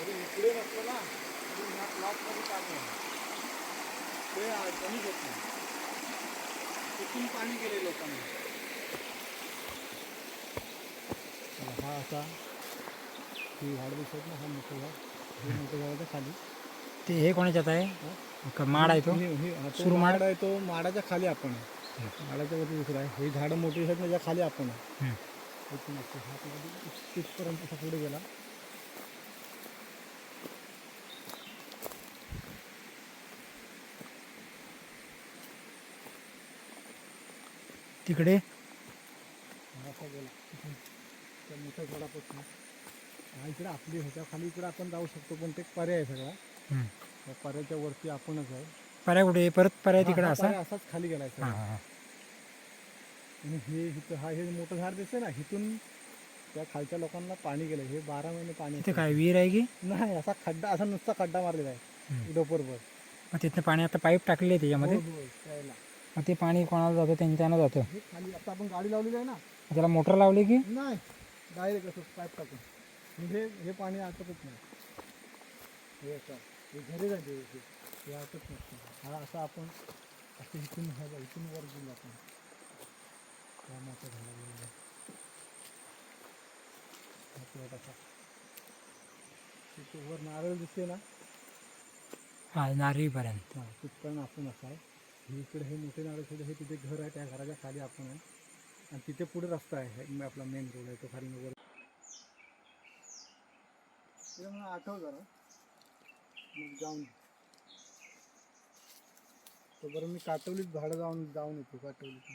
इकडे नसतं ना. तरी ह्या प्लॉटमध्ये पाणी आहे? ते अडचणीच होत नाही. तिथून पाणी गेले लोकांना. हा असा ही झाड दिसत ना हा मोठं झाड. हे मोठं झाडाच्या खाली. ते हे कोणाच्यात आहे? का माड आहे तो? हे- हे- हा तो सुरमाड? माड? आहे तो माडाच्या खाली आपण आहे. माडाच्या वरती दुसरा आहे. हे झाडं मोठी आहेत त्याच्याखाली आपण आहे. हा तिथपर्यंत पुढे गेला. तिकडे. हा इकडे आपली ह्याच्या खाली इकडे आपण जाऊ शकतो पण ते पर्याय आहे सगळा. हम्म. त्या पर्यायाच्या वरती आपणच आहे. पर्याय कुठे? परत पर्याय तिकडे हा असा? पर्याय असाच खाली गेलाय हा, सगळा. आणि इथं हा हे मोठं झाड दिसते ना इथून त्या खालच्या लोकांना पाणी गेलं हे बारा महिने पाणी तिथे. काय विहीर आहे की? नाही असा खड्डा असा नुसता खड्डा मारलेला आहे. हम्म. डोपरभर मग तिथनं पाणी आता पाईप टाकले त्याच्यामध्ये? हो, हो, प्यायला. मग ते पाणी कोणाला जातं? त्यांच्यानं जातं. हे खाली आता आपण गाडी लावलेली आहे ना. त्याला मोटर लावली की? नाही. डायरेक्ट असं पाईप टाकून. म्हणजे हे पाणी आटतच नाही. हे असं हे घरी जाते हे. हे आटत नसतं हा असं आपण असं इथून हा बघ, इथून वर गेलो आपण त्या मोठ्या झाडाला. हा plot असा तिथे वर नारळ दिसते ना? हा नारळीपर्यंत. हा तिथपर्यंत आपण असं आहे हे इकडे हे मोठे नारळ हे तिथे घर आहे त्या घराच्या खाली आपण आहे. आणि तिथे पुढे रस्ता आहे आपला मेन रोड आहे तो खाली वगैरे. मला आठव जरा. मग जाऊन. तो बरं मी काटवलीत भाडं जाऊन जाऊन येतो काटवलीत